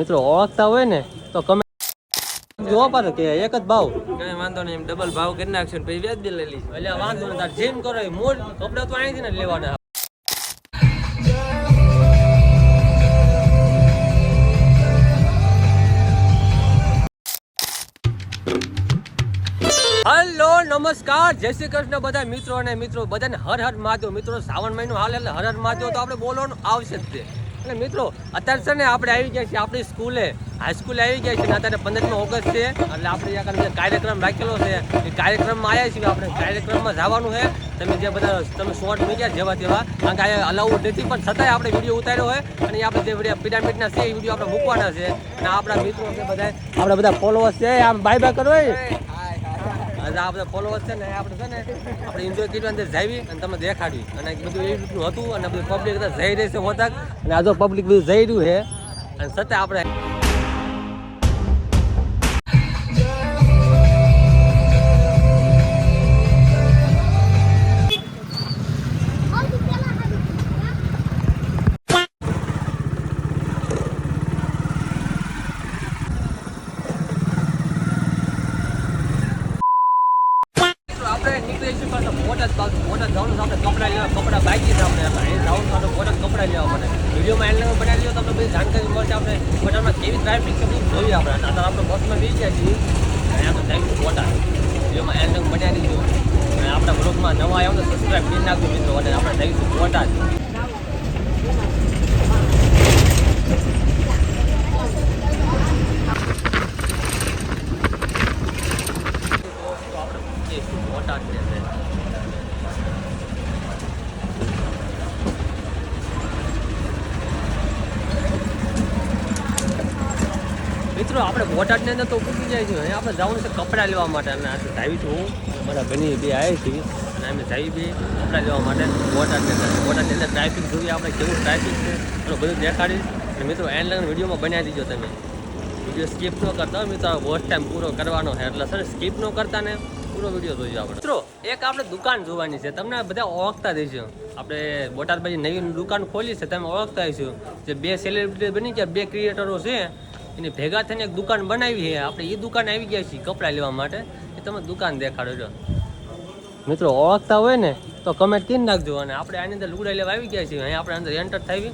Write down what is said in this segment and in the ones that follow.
મિત્રો, ઓળખતા હોય ને, તો કમે જોવા પાડો કે એક જ ભાવ. કઈ વાંધો નહીં ડબલ ભાવ કરી નાખશો પછી વ્યાજ બી લઈ લઈશું. એટલે વાંધો નહીં, તાર જેમ કરો મૂળ કપડા તો અહીંથી ને લેવાના. હલો, નમસ્કાર. જય શ્રી કૃષ્ણ બધા મિત્રો અને મિત્રો, બધાને હર હર મહાદેવ. મિત્રો, શ્રાવણ મહિનો હાલ એટલે હર હર મહાદેવ તો આપણે બોલવાનું આવશે જ એટલે મિત્રો, અત્યારે છે ને આપણે આવી ગયા છીએ આપણી સ્કૂલે. હાઈસ્કૂલે આવી ગયા છીએ અત્યારે પંદરમી ઓગસ્ટ છે. એટલે આપણે જે કાર્યક્રમ રાખેલો છે, એ કાર્યક્રમમાં આવ્યા છીએ. આપણે કાર્યક્રમમાં જવાનું છે. તમે જે બધા, તમે શોર્ટ મૂક્યા જેવા તેવા, કારણ કે અહીંયા અલાઉડ નથી, પણ છતાંય આપણે વીડિયો ઉતાર્યો હોય અને આપણે જે પિરામિડના છે, એ વીડિયો આપણે મૂકવાના છે. અને આપણા મિત્રો છે બધા આપણા બધા ફોલોઅર્સ છે, આમ બાય બાય કરો. આજે આ બધા ફોલોઅર્સ છે ને આપણે છે ને, આપણે એન્જોય કર્યું અંદર જાવી અને તમે દેખાડ્યું અને બધું એવી રીતનું હતું અને બધું પબ્લિક જઈ છે હોતા અને આજે પબ્લિક બધું જઈ રહ્યું છે, અને આપણે આપણે બોટાદ બાજુ બોટાદ લેવા, કપડાં બાકી છે આપણે એ જવાનું આપણે બોટાદ કપડાં લેવા મને વિડીયોમાં એન્ડ બનાવી લ્યો તમને બધી જાણકારી મળશે આપણે. બોટાદમાં કેવી ટ્રાફિક છે જોઈએ આપણે. અત્યારે આપણે બસમાં બી છીએ. અને આપણે જઈશું બોટાદ વિડીયોમાં એન્ડ બનાવી દીધું. આપણા બ્લોગમાં નવા આવ્યો તો સબસ્ક્રાઈબ કરી નાખજો મિત્રો. અને આપણે જઈશું બોટાદ તો આપણે જઈશું બોટાદ છે મિત્રો આપણે બોટાદની અંદર તો પૂકી જાય છે અહીંયા આપણે જવાનું છે કપડાં લેવા માટે. અને આજે જાવી છું મારા બની બે આવી છીએ અને અમે જાવી બે કપડાં લેવા માટે બોટાદની અંદર. બોટાદની અંદર ટ્રાફિક જોઈએ, આપણે કેવું ટ્રાફિક છે અને બધું દેખાડીશ અને મિત્રો એન્ડ વિડીયોમાં બનાવી દીજો તમે. વીડિયો સ્કીપ ન કરતા મિત્રો વોચ ટાઈમ પૂરો કરવાનો છે. એટલે સર સ્કીપ ન કરતા ને પૂરો વીડિયો જોઈજો આપણે. મિત્રો, એક આપણે દુકાન જોવાની છે. તમને બધા ઓળખતા દઈશું આપણે બોટાદ પછી નવી દુકાન ખોલી છે, તમે ઓળખતા હશો જે બે સેલિબ્રિટી બની ગયા, બે ક્રિએટરો છે. એની ભેગા થઈને એક દુકાન બનાવી છે. આપણે એ દુકાન આવી ગયા છીએ કપડાં લેવા માટે. એ તમે દુકાન દેખાડો છો. મિત્રો ઓળખતા હોય ને તો કમેન્ટ કરી નાખજો. અને આપણે આની અંદર લુગડા લેવા આવી ગયા છીએ. અહીંયા આપણે અંદર એન્ટર થઈ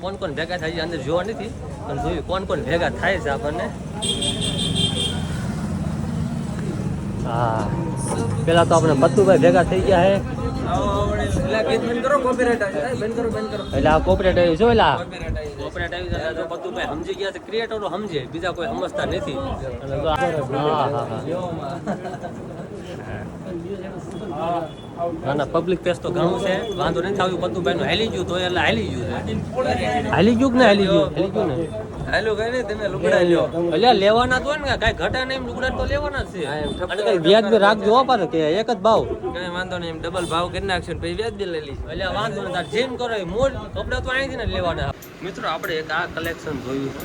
કોણ કોણ ભેગા થાય છે અંદર જોવા નથી. પણ જોયું કોણ કોણ ભેગા થાય છે આપણને. હા. પેલા તો આપણે પત્તુભાઈ ભેગા થઈ ગયા હે. એટલે એટલે આ કોપરેટ જો એલા કોપીરાઇટ આવી જાય કોપરેટ બધું જાય સમજી ગયા છે ક્રિએટરો સમજે, બીજા કોઈ સમજતા નથી. ના પબ્લિક ફેસ તો ઘણું છે, વાંધો નથી આવ્યું પત્તુભાઈ નું હાલી ગયું તો એટલે હાલી ગયું હાલી ગયું ના હાલી ગયું? હાલી ગયું ને? હાલો કઈ નહીં તમે લુગડા લ્યો. એટલે લેવાના તો ને કાંઈ ઘટા નહીં લુગડા તો લેવાના જ છે. અને કઈ વ્યાજ બી રાખજો હો કે એક જ ભાવ. કઈ વાંધો નહીં એમ ડબલ ભાવ કરી નાખશો ને પછી વ્યાજ બી લઈ લઈશું. એટલે વાંધો નહીં તાર જેમ કરો એ મૂળ કપડા તો અહીંથી ને લેવાના. મિત્રો આપણે એક આ કલેક્શન જોયું છે.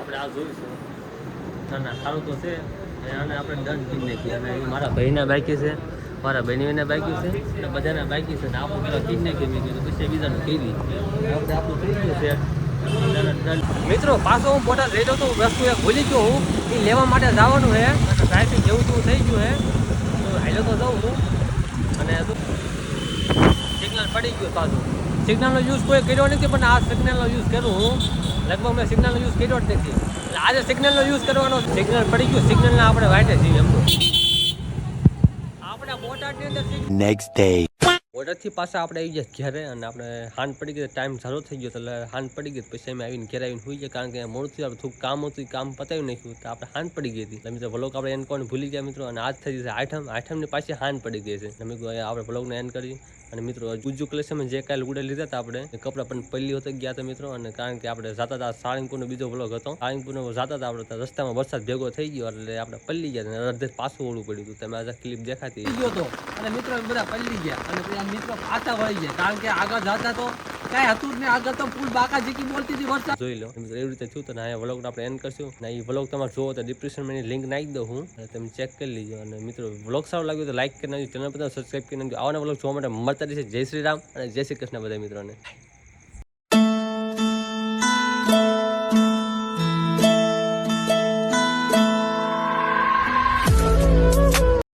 આપણે આ જોયું ના ના સારું તો છે. અને આપણે અને મારા ભાઈના બાકી છે. મારા બહેનીના બાકી છે અને બધાને બાકી છે ને આપણું પેલા કરી નાખીએ મેં કીધું, પછી બીજાનું કીધી. આપણે આપણું થઈ ગયું છે. મિત્રો, પાછો હું પોતા લઈ જતો વસ્તુ એ ભૂલી ગયો હું. એ લેવા માટે જવાનું છે. અને ટ્રાફિક જેવું તેવું થઈ ગયું છે. તો હાલો તો જાઉં છું અને સિગ્નલ પડી ગયું પાછું. સિગ્નલનો યુઝ કોઈ કર્યો નથી, પણ આ સિગ્નલનો યુઝ કરું હું. લગભગ મેં સિગ્નલનો યુઝ કર્યો જ નથી. એટલે આજે સિગ્નલનો યુઝ કરવાનો સિગ્નલ પડી ગયું. સિગ્નલના આપણે વાઈટે છીએ એમ તો ડે. ઓર્ડરથી પાછા આપણે આવી ગયા ઘેરે અને આપણે હાન પડી ગઈ ટાઈમ સારો થઈ ગયો એટલે હાન પડી ગઈ, પછી અમે આવીને ઘરે આવીને હોઈ ગયા કારણ કે મોડથી આપણે થોડું કામ હતું, કામ પતાવી નાખ્યું તો આપણે હાન પડી ગઈ હતી. મિત્રો વ્લોગ આપણે એન્ડ કોણ ભૂલી ગયા મિત્રો અને આજ થઈ જશે આઠમ, આઠમની પાછી હાન પડી ગઈ છે. અને મેં કીધું અહીંયા આપણે વ્લોગને એન્ડ કરી અને મિત્રો, ગુજુ કલેક્શનમાં જે કાંઈ લુગડા લીધા હતા આપણે કપડા પણ પહેલી વખત ગયા હતા મિત્રો, અને કારણ કે આપણે જતા હતા સાળંગપુરનો બીજો બ્લોક હતો. સાળંગપુરનો જતા હતા આપણે રસ્તામાં વરસાદ ભેગો થઈ ગયો, એટલે આપણે પલ્લી ગયા અને અડધે પાછું ઓળું પડ્યું હતું. તમે આજે ક્લિપ દેખાતી ગયો તો. અને મિત્રો બધા પલ્લી ગયા, અને મિત્રો પાછા વળી ગયા, કારણ કે આગળ જતા તો કાંઈ હતું જ આગળ તો ફૂલ બાકા જીકી બોલતી હતી વરસાદ. જોઈ લો. એવી રીતે થયું તો અહીંયા વ્લોગ આપણે એન્ડ કરશું. ને એ વ્લોગ તમારે જોવો તો ડિસ્ક્રિપ્શનમાં એની લિંક નાખી દઉં હું. તમે ચેક કરી લેજો. અને મિત્રો વ્લોગ સારો લાગ્યો તો લાઈક કરી નાખજો. ચેનલ પર સબસ્ક્રાઈબ કરી નાખજો. આવાના વ્લોગ જોવા માટે મળતા રહેશે. જય શ્રી રામ અને જય શ્રી કૃષ્ણ બધા મિત્રોને.